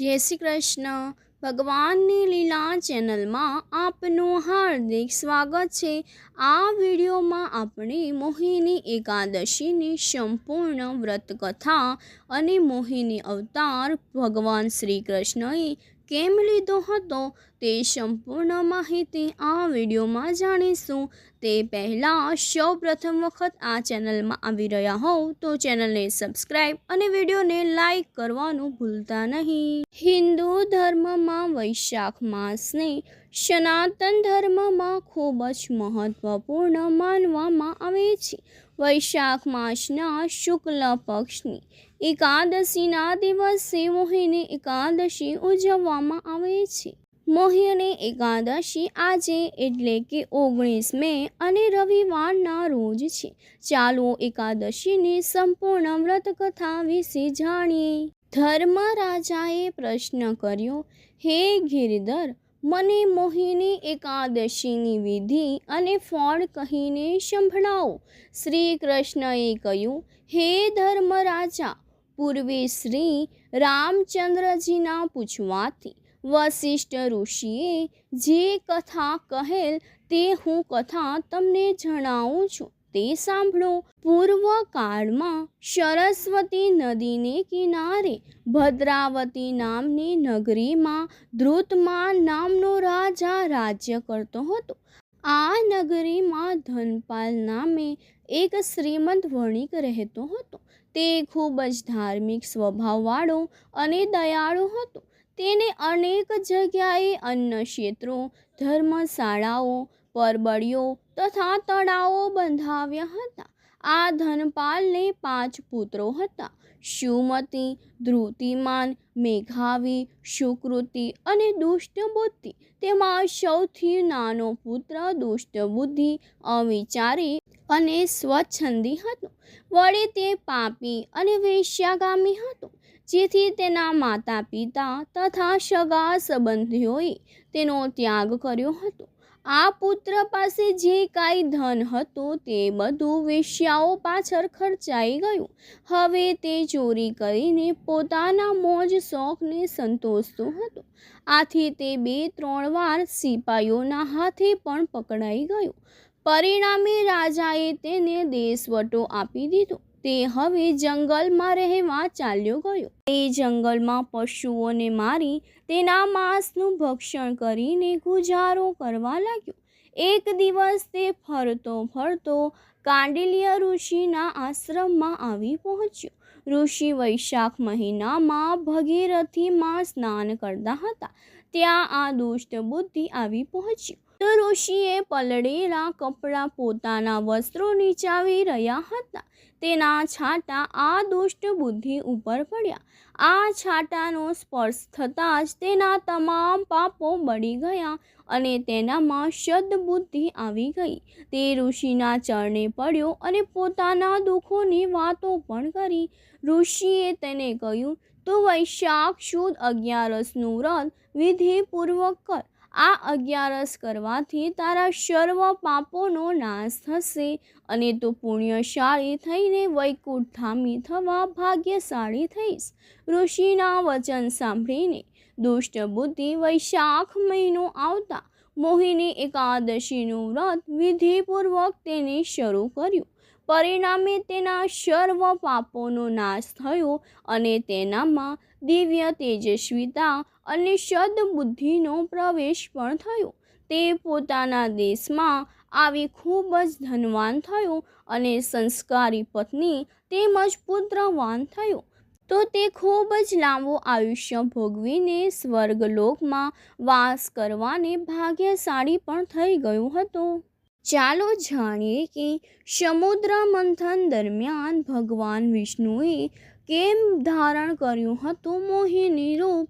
જય શ્રી કૃષ્ણ. ભગવાનની લીલા ચેનલમાં આપનું હાર્દિક સ્વાગત છે. આ વિડીયોમાં આપણે મોહિની એકાદશીની સંપૂર્ણ વ્રત કથા અને મોહિની અવતાર ભગવાન શ્રી કૃષ્ણએ કેમ લીધો હતો તે સંપૂર્ણ માહિતી આ વિડીયોમાં જાણીશું. તે પહેલાં સૌ પ્રથમ વખત આ ચેનલમાં આવી રહ્યા હોવ તો ચેનલને સબસ્ક્રાઈબ અને વિડીયોને લાઈક કરવાનું ભૂલતા નહીં. હિન્દુ ધર્મમાં વૈશાખ માસને સનાતન ધર્મમાં ખૂબ જ મહત્વપૂર્ણ માનવામાં આવે છે. વૈશાખ માસના શુક્લ પક્ષની એકાદશીના દિવસે મોહિની એકાદશી ઉજવવામાં આવે છે. મોહિની એકાદશી આજે એટલે કે ઓગણીસ મે અને રવિવારના રોજ છે. ચાલો એકાદશીની સંપૂર્ણ વ્રતકથા વિશે જાણીએ. ધર્મરાજાએ પ્રશ્ન કર્યો, હે ગિરધર મને મોહિની એકાદશીની વિધિ અને ફળ કહીને સંભળાવો. શ્રી કૃષ્ણએ કહ્યું, હે ધર્મરાજા, પૂર્વે શ્રી રામચંદ્રજીના પૂછવાથી વશિષ્ઠ ઋષિએ જે કથા કહેલ તે હું કથા તમને જણાવું છું. તે સાંભળો. પૂર્વ કાળમાં સરસ્વતી નદીને કિનારે ભદ્રાવતી નામની નગરીમાં ધ્રુતમાન નામનો રાજા રાજ્ય કરતો હતો. આ નગરીમાં ધનપાલ નામે એક શ્રીમંત વણિક રહેતો હતો. તે ખૂબ જ ધાર્મિક સ્વભાવવાળો અને દયાળુ હતો. તેને અનેક જગ્યાએ અન્ન ક્ષેત્રો ધર્મશાળાઓ પરબડીઓ તથા તળાવો બંધાવ્યા હતા. આ ધનપાલને પાંચ પુત્રો હતા. સુમતિ ધ્રુતિમાન મેઘાવી, સુકૃતિ અને દુષ્ટબુદ્ધિ. તેમાં સૌથી નાનો પુત્ર દુષ્ટબુદ્ધિ, અવિચારી અને સ્વચ્છંદી હતો. વળી તે પાપી અને વેશ્યાગામી હતો. જેથી તેના માતા પિતા તથા સગા સંબંધીઓએ તેનો ત્યાગ કર્યો હતો. આ પુત્ર પાસે જે કાંઈ ધન હતું તે બધું વેશ્યાઓ પાછળ ખર્ચાઈ ગયું. હવે તે ચોરી કરીને પોતાના મોજ શોખને સંતોષતો હતો. આથી તે બે ત્રણ વાર સિપાઈઓના હાથે પણ પકડાઈ ગયો. પરિણામે રાજાએ તેને દેશવટો આપી દીધો. તે હવે જંગલમાં રહેવા ચાલ્યો ગયો. તે જંગલમાં પશુઓને મારી તેના માંસનું ભક્ષણ કરીને ગુજારો કરવા લાગ્યો. એક દિવસ તે ફરતો ફરતો કાંડિલ્ય ઋષિના આશ્રમમાં આવી પહોંચ્યો. ઋષિ વૈશાખ મહિનામાં ભગીરથીમાં સ્નાન કરતા હતા. ત્યાં આ દુષ્ટ બુદ્ધિ આવી પહોંચ્યું. ઋષિએ પલળેલા કપડાં પોતાના વસ્ત્રો નીચાવી રહ્યા હતા. તેના છાંટા આ દુષ્ટ બુદ્ધિ ઉપર પડ્યા. આ છાંટાનો સ્પર્શ થતાં જ તેના તમામ પાપો બળી ગયા અને તેનામાં શબ્દ બુદ્ધિ આવી ગઈ. તે ઋષિના ચરણે પડ્યો અને પોતાના દુઃખોની વાતો પણ કરી. ઋષિએ તેને કહ્યું, તું વૈશાખ સુદ અગિયારસનું વ્રત વિધિપૂર્વક કર. આ અગિયારસ કરવાથી તારા સર્વ પાપોનો નાશ થશે અને તું પુણ્યશાળી થઈને વૈકુંઠામી થવા ભાગ્યશાળી થઈશ. ઋષિના વચન સાંભળીને દુષ્ટ બુદ્ધિ વૈશાખ મહિનો આવતા મોહિની એકાદશીનું વ્રત વિધિપૂર્વક તેને શરૂ કર્યું. પરિણામે તેના સર્વ પાપોનો નાશ થયો અને તેનામાં દિવ્ય તેજસ્વીતા અને સદબુદ્ધિનો પ્રવેશ પણ થયો. તે પોતાના દેશમાં આવી ખૂબ જ ધનવાન થયો અને સંસ્કારી પત્ની તેમજ પુત્રવાન થયો. તો તે ખૂબ જ લાંબો આયુષ્ય ભોગવીને સ્વર્ગલોકમાં વાસ કરવાને ભાગ્યશાળી પણ થઈ ગયું હતું. ચાલો જાણીએ કે સમુદ્ર મંથન દરમિયાન ભગવાન વિષ્ણુએ કેમ ધારણ કર્યું હતું મોહિની રૂપ?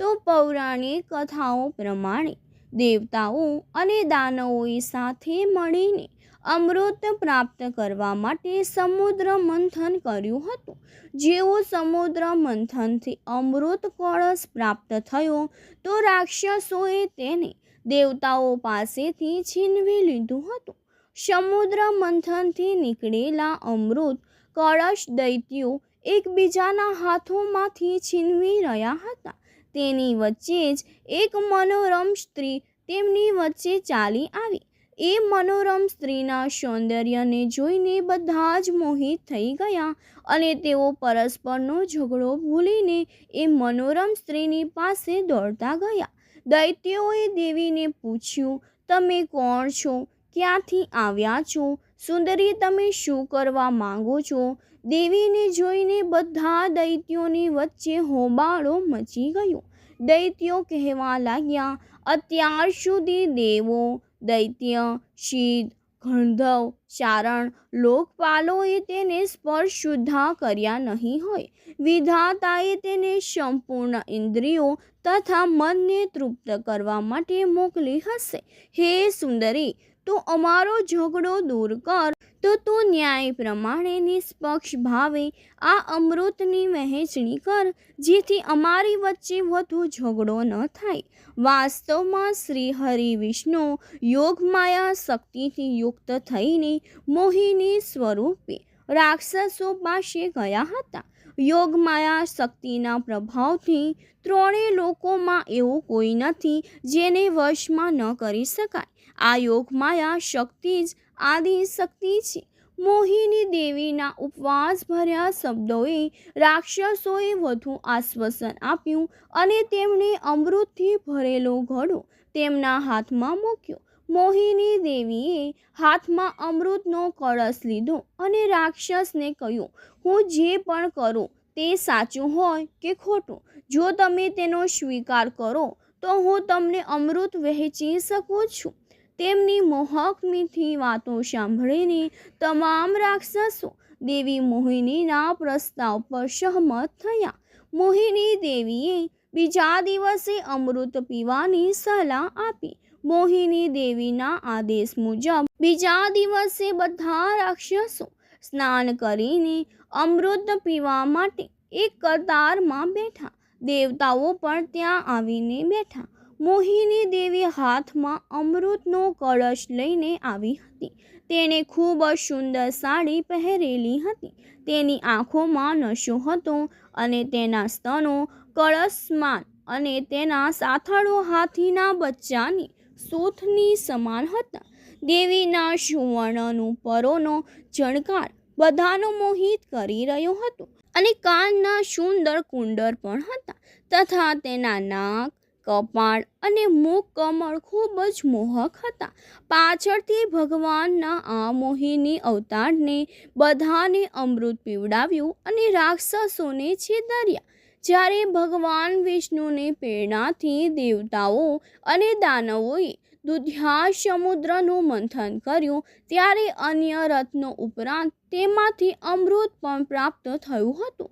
તો પૌરાણિક કથાઓ પ્રમાણે દેવતાઓ અને દાનવોએ સાથે મળીને અમૃત પ્રાપ્ત કરવા માટે સમુદ્ર મંથન કર્યું હતું. જેવું સમુદ્ર મંથનથી અમૃત કળશ પ્રાપ્ત થયો, તો રાક્ષસોએ તેને દેવતાઓ પાસેથી છીનવી લીધું હતું. સમુદ્ર મંથનથી નીકળેલા અમૃત, કળશ, દૈત્યો એકબીજાના હાથોમાંથી છીનવી રહ્યા હતા. તેની વચ્ચે જ એક મનોરમ સ્ત્રી તેમની વચ્ચે ચાલી આવી. એ મનોરમ સ્ત્રીના સૌંદર્યને જોઈને બધા જ મોહિત થઈ ગયા અને તેઓ પરસ્પરનો ઝઘડો ભૂલીને એ મનોરમ સ્ત્રીની પાસે દોડતા ગયા. દૈત્યોએ દેવીને પૂછ્યું, તમે કોણ છો? ક્યાંથી આવ્યા છો? સુંદરી, તમે શું કરવા માંગો છો? દેવીને જોઈને બધા દૈત્યોની વચ્ચે હોબાળો મચી ગયો. દૈત્યો કહેવા લાગ્યા, અત્યાર સુધી દેવો, દૈત્ય શીત ગંધર્વ ચારણ લોકપાલોએ તેને સ્પર્શ સુદ્ધા કર્યા નહીં હોય. વિધાતાએ તેને સંપૂર્ણ ઇન્દ્રિયો તથા મનને તૃપ્ત કરવા માટે મોકલી હશે. હે સુંદરી તું અમારો ઝઘડો દૂર કર, તો તું ન્યાય પ્રમાણે નિષ્પક્ષ ભાવે. આ અમૃતની વહેંચણી કર, જેથી અમારી વચ્ચે વધુ ઝઘડો ન થાય. વાસ્તવમાં શ્રી હરિ વિષ્ણુ યોગમાયા શક્તિથી યુક્ત થઈને મોહિની સ્વરૂપે રાક્ષસો પાસે ગયા હતા. યોગમાયા શક્તિના પ્રભાવથી ત્રણેય લોકોમાં એવું કોઈ નથી જેને વશમાં ન કરી શકાય. આ યોગમાયા શક્તિ જ આદિ શક્તિ છે. મોહિની દેવીના ઉપવાસ ભર્યા શબ્દોએ રાક્ષસોએ વધુ આશ્વાસન આપ્યું અને તેમણે અમૃતથી ભરેલો ઘડો તેમના હાથમાં મૂક્યો. મોહિની દેવીએ હાથમાં અમૃતનો કળશ લીધો અને રાક્ષસને કહ્યું, હું જે પણ કરું તે સાચું હોય કે ખોટું? જો તમે તેનો સ્વીકાર કરો, તો હું તમને અમૃત વહેંચી શકું છું. તેમની મોહક મીઠી વાતો સાંભળીને તમામ રાક્ષસો દેવી મોહિનીના પ્રસ્તાવ પર સહમત થયા. મોહિની દેવીએ બીજા દિવસે અમૃત પીવાની સલાહ આપી મોહિની દેવીના આદેશ મુજબ બીજા દિવસે બધા રાક્ષસો સ્નાન કરીને અમૃત પીવા માટે એક કતારમાં બેઠા. દેવતાઓ પણ ત્યાં આવીને બેઠા. મોહિની દેવી હાથમાં અમૃતનો કળશ લઈને આવી હતી. તેણે ખૂબ જ સુંદર સાડી પહેરેલી હતી. તેની આંખોમાં નશો હતો અને તેના સ્તનો કળશમાન અને તેના સાથળો હાથીના બચ્ચાની સૂથની સમાન હતા. દેવીના સુવર્ણનું પરોનો જણકાર બધાનો મોહિત કરી રહ્યો હતો અને કાનના સુંદર કુંડર પણ હતા તથા તેના નાક, કપાળ અને મુખ કમળ ખૂબ જ મોહક હતા. પાછળથી ભગવાનના આ મોહિની અવતારને બધાને અમૃત પીવડાવ્યું અને રાક્ષસોને છેતર્યા જ્યારે ભગવાન વિષ્ણુની પ્રેરણાથી દેવતાઓ અને દાનવોએ દુધ્યા સમુદ્રનું મંથન કર્યું, ત્યારે અન્ય રત્નો ઉપરાંત તેમાંથી અમૃત પણ પ્રાપ્ત થયું હતું.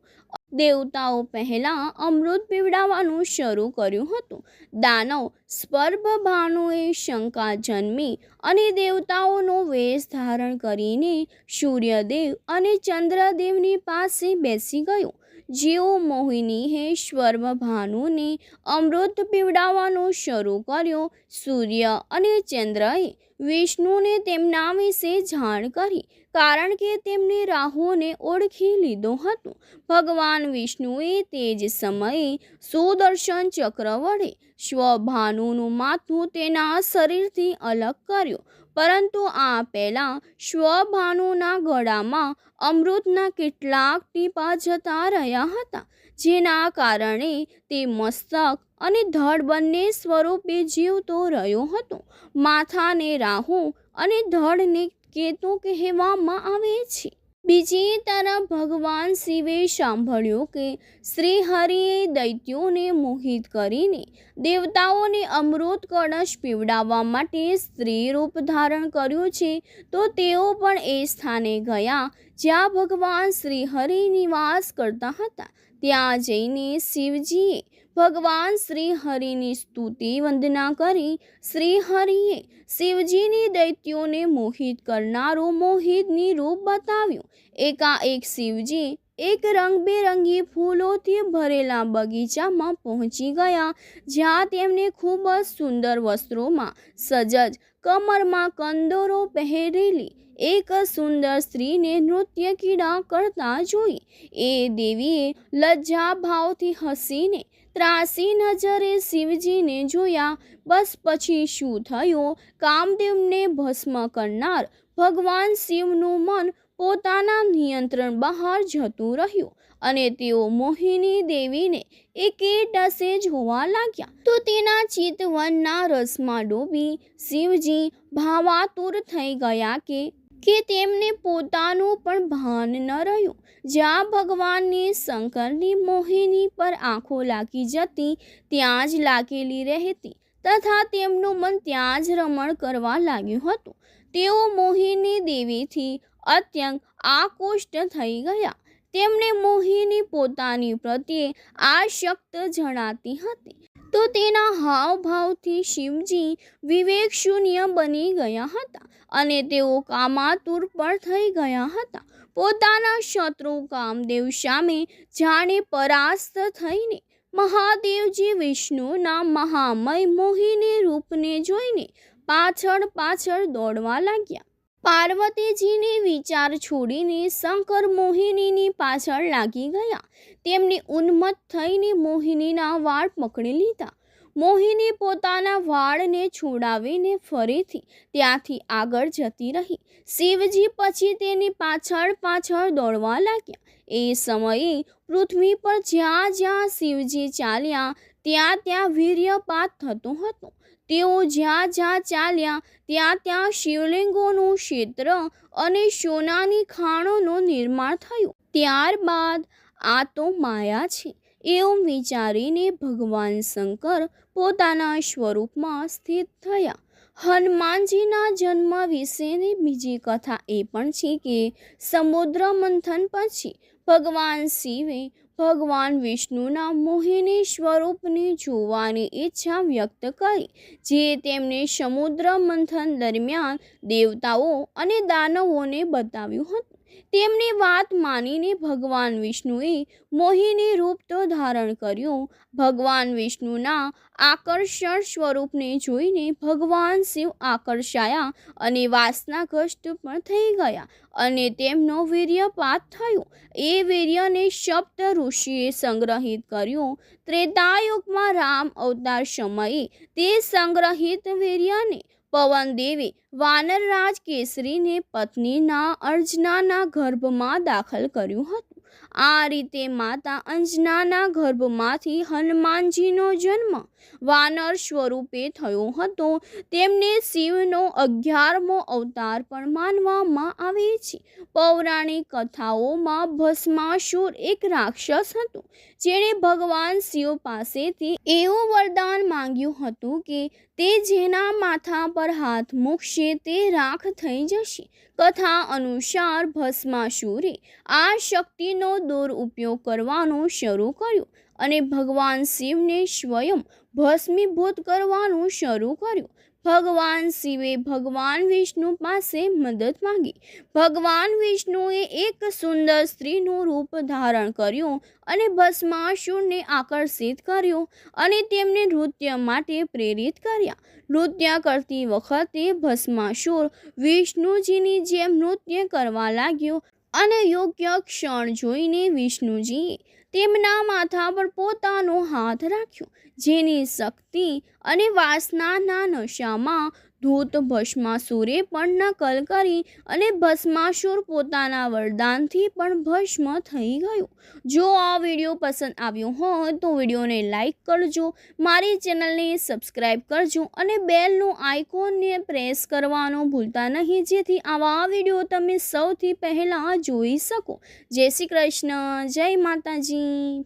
દેવતાઓ પહેલાં અમૃત પીવડાવવાનું શરૂ કર્યું હતું. દાનવ સ્પર્ભ ભાનુએ શંકા જન્મી અને દેવતાઓનો વેશ ધારણ કરીને સૂર્યદેવ અને ચંદ્રદેવની પાસે બેસી ગયો. જેઓ મોહિનીએ સ્વર્મ ભાનુને અમૃત પીવડાવવાનું શરૂ કર્યો. સૂર્ય અને ચંદ્રએ વિષ્ણુને તેમના વિશે જાણ કરી, કારણ કે તેમણે રાહુને ઓળખી લીધો હતો. ભગવાન વિષ્ણુએ તે જ સમયે સુદર્શન ચક્ર વડે સ્વભાનુનું માથું તેના શરીરથી અલગ કર્યું. પરંતુ આ પહેલાં સ્વભાનુના ગળામાં અમૃતના કેટલાક ટીપા જતા રહ્યા હતા, જેના કારણે તે મસ્તક અને ધડ બંને સ્વરૂપે જીવતો રહ્યો હતો. માથાને રાહુ અને ધડને કેતુ કહેવામાં આવે છે. બીજી તરફ ભગવાન શિવે સાંભળ્યું કે શ્રી હરિએ દૈત્યોને મોહિત કરીને દેવતાઓને અમૃત કળશ પીવડાવવા માટે સ્ત્રી રૂપ ધારણ કર્યું છે, તો તેઓ પણ એ સ્થાને ગયા જ્યાં ભગવાન શ્રી હરિ નિવાસ કરતા હતા. ત્યાં જઈને શિવજીએ ભગવાન શ્રી હરિની સ્તુતિ વંદના કરી શ્રી હરિએ શિવજીની દૈત્યોને મોહિત કરનારું મોહિતની રૂપ બતાવ્યું. એકાએક શિવજી એક રંગબેરંગી ફૂલોથી ભરેલા બગીચામાં પહોંચી ગયા, જ્યાં તેમને ખૂબ જ સુંદર વસ્ત્રોમાં સજજ કમરમાં કંદોરો પહેરેલી એક સુંદર સ્ત્રીને નૃત્ય કીડા કરતા જોઈ. એ દેવીએ લજ્જા ભાવથી હસીને ત્રાસી નજરે શિવજીને જોયા. બસ પછી શું થયું? કામદેવને ભસ્મ કરનાર ભગવાન શિવનું મન પોતાના નિયંત્રણ બહાર જતું રહ્યું અને તેઓ મોહિની દેવીને એકે ડસે જોવા લાગ્યા. તો તેના ચિતવનના રસમાં ડૂબી શિવજી ભાવાતુર થઈ ગયા કે કે તેમને પોતાનું પણ ભાન ન રહ્યું. જ્યાં ભગવાનની શંકરની મોહિની પર આંખો લાગી જતી, ત્યાં જ લાગેલી રહેતી તથા તેમનું મન ત્યાં જ રમણ કરવા લાગ્યું હતું. તેઓ મોહિની દેવીથી અત્યંત આકુષ્ટ થઈ ગયા. તેમણે મોહિની પોતાની પ્રત્યે આશક્ત જણાતી હતી. તો તેના હાવભાવથી શિવજી વિવેક શૂન્ય બની ગયા હતા. અને તેઓ કામાતુર પણ થઈ ગયા હતા. પોતાના શત્રુ કામદેવ સામે જાણે પરાસ્ત થઈને મહાદેવજી વિષ્ણુના મહામય મોહિની રૂપને જોઈને પાછળ પાછળ દોડવા લાગ્યા. પાર્વતીજીને વિચાર છોડીને શંકર મોહિનીની પાછળ લાગી ગયા. તેમણે ઉન્મત્ત થઈને મોહિનીના વાળ પકડી લીધા. મોહિની પોતાના વાળને છોડાવીને ફરીથી ત્યાંથી આગળ જતી રહી. શિવજી પછી તેની પાછળ પાછળ દોડવા લાગ્યા. એ સમયે પૃથ્વી પર જ્યાં જ્યાં શિવજી ચાલ્યા, ત્યાં ત્યાં વીર્યપાત થતો હતો. તેઓ જ્યાં જ્યાં ચાલ્યા, ત્યાં ત્યાં શિવલિંગોનું ક્ષેત્ર અને સોનાની ખાણોનું નિર્માણ થયું. ત્યારબાદ આ તો માયા છે. એવું વિચારીને ભગવાન શંકર પોતાના સ્વરૂપમાં સ્થિત થયા. હનુમાનજીના જન્મ વિશેની બીજી કથા એ પણ છે કે સમુદ્ર મંથન પછી ભગવાન શિવે ભગવાન વિષ્ણુના મોહિની સ્વરૂપને જોવાની ઈચ્છા વ્યક્ત કરી, જે તેમને સમુદ્ર મંથન દરમિયાન દેવતાઓ અને દાનવોને બતાવ્યું હતું. તેમની વાત માનીને ભગવાન વિષ્ણુએ મોહિની રૂપ તો ધારણ કર્યું. ભગવાન વિષ્ણુના આકર્ષણ સ્વરૂપને જોઈને ભગવાન શિવ આકર્ષાયા અને વાસનાગ્રસ્ત પણ થઈ ગયા અને તેમનો વીર્યપાત થયો. એ વીર્યને શબ્દ ઋષિએ સંગ્રહિત કર્યું. ત્રેતાયુગમાં રામ અવતાર સમયે તે સંગ્રહિત વીર્યને પવનદેવે વાનરરાજ કેસરીને પત્નીના અર્જનાના ગર્ભમાં દાખલ કર્યું હતું. આ રીતે માતા અંજનાના ગર્ભમાંથી હનુમાનજીનો જન્મ વાનર સ્વરૂપે થયો હતો. તેમને શિવનો અગિયારમો અવતાર પણ માનવામાં આવે છે. પૌરાણિક કથાઓમાં ભસ્માસુર એક રાક્ષસ હતો, જેણે ભગવાન શિવ પાસેથી એવું વરદાન માંગ્યું હતું કે તે જેના માથા પર હાથ મૂકશે તે રાખ થઈ જશે. કથા અનુસાર ભસ્માસુરે આ શક્તિનો દુરુપયોગ કરવાનો શરૂ કર્યો અને ભગવાન શિવને સ્વયં ભસ્મીભૂત કરવાનું શરૂ કર્યું. ભગવાન શિવે ભગવાન વિષ્ણુ પાસે મદદ માંગી. ભગવાન વિષ્ણુએ એક સુંદર સ્ત્રીનું રૂપ ધારણ કર્યું અને ભસ્માસુરને આકર્ષિત કર્યો અને તેમને નૃત્ય માટે પ્રેરિત કર્યા. નૃત્ય કરતી વખતે ભસ્માસુર વિષ્ણુજીની જેમ નૃત્ય કરવા લાગ્યો અને યોગ્ય ક્ષણ જોઈને વિષ્ણુજીએ તેમના માથા પર પોતાનો હાથ રાખ્યો, જેની શક્તિ અને વાસનાના નશામાં ધૂત, ભસ્માસુરે પણ નકલ કરી અને ભસ્માસુર પોતાના વરદાનથી પણ ભસ્મ થઈ ગયો. જો આ વીડિયો પસંદ આવ્યો હોય તો વિડીયોને લાઈક કરજો, મારી ચેનલને સબસ્ક્રાઈબ કરજો અને બેલનું આઇકોનને પ્રેસ કરવાનું ભૂલતા નહીં, જેથી આવા વીડિયો તમે સૌથી પહેલાં જોઈ શકો. જય શ્રી કૃષ્ણ, જય માતાજી.